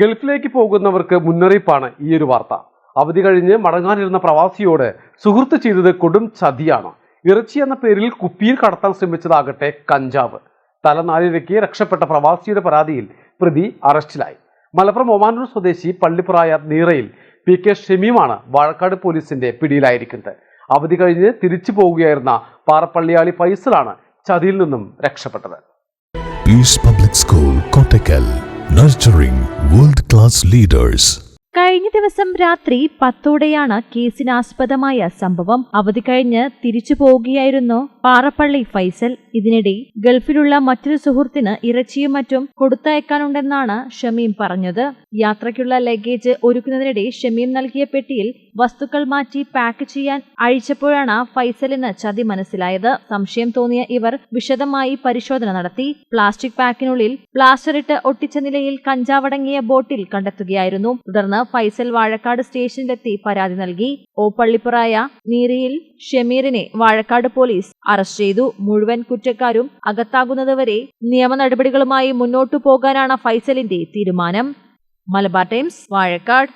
ഗൾഫിലേക്ക് പോകുന്നവർക്ക് മുന്നറിയിപ്പാണ് ഈ ഒരു വാർത്ത. അവധി കഴിഞ്ഞ് മടങ്ങാനിരുന്ന പ്രവാസിയോട് സുഹൃത്ത് ചെയ്തത് കൊടും ചതിയാണ്. ഇറച്ചി എന്ന പേരിൽ കുപ്പിയിൽ കടത്താൻ ശ്രമിച്ചതാകട്ടെ കഞ്ചാവ്. തലനാലിരയ്ക്ക് രക്ഷപ്പെട്ട പ്രവാസിയുടെ പരാതിയിൽ പ്രതി അറസ്റ്റിലായി. മലപ്പുറം ഒമാനൂർ സ്വദേശി പള്ളിപ്പുറായ നീറയിൽ പി കെ ഷമീമാണ് വാഴക്കാട് പോലീസിന്റെ പിടിയിലായിരിക്കുന്നത്. അവധി കഴിഞ്ഞ് തിരിച്ചു പോവുകയായിരുന്ന പാറപ്പള്ളിയാളി ഫൈസലാണ് ചതിയിൽ നിന്നും രക്ഷപ്പെട്ടത്. Public school School, Nurturing world class leaders. കഴിഞ്ഞ ദിവസം രാത്രി പത്തോടെയാണ് കേസിനാസ്പദമായ സംഭവം അവധി കഴിഞ്ഞ് തിരിച്ചു പോവുകയായിരുന്നു പാറപ്പള്ളി ഫൈസൽ ഇതിനിടെ ഗൾഫിലുള്ള മറ്റൊരു സുഹൃത്തിന് ഇറച്ചിയും മറ്റും കൊടുത്തയക്കാനുണ്ടെന്നാണ് ഷമീം പറഞ്ഞത്. യാത്രയ്ക്കുള്ള ലഗേജ് ഒരുക്കുന്നതിനിടെ ഷമീം നൽകിയ പെട്ടിയിൽ വസ്തുക്കൾ മാറ്റി പാക്ക് ചെയ്യാൻ അഴിച്ചപ്പോഴാണ് ഫൈസലിന് ചതി മനസ്സിലായത്. സംശയം തോന്നിയ ഇവർ വിശദമായി പരിശോധന നടത്തി. പ്ലാസ്റ്റിക് പാക്കിനുള്ളിൽ പ്ലാസ്റ്റർ ഇട്ട് ഒട്ടിച്ച നിലയിൽ കഞ്ചാവടങ്ങിയ ബോട്ടിൽ കണ്ടെത്തുകയായിരുന്നു. തുടർന്ന് ഫൈസൽ വാഴക്കാട് സ്റ്റേഷനിലെത്തി പരാതി നൽകി. ഓപ്പള്ളിപ്പുറായ നീരിയിൽ ഷമീറിനെ വാഴക്കാട് പോലീസ് അറസ്റ്റ് ചെയ്തു. മുഴുവൻ കുറ്റക്കാരും അകത്താകുന്നതുവരെ നിയമ നടപടികളുമായി മുന്നോട്ടു പോകാനാണ് ഫൈസലിന്റെ തീരുമാനം. മലബാർ ടൈംസ് വാഴക്കാട്.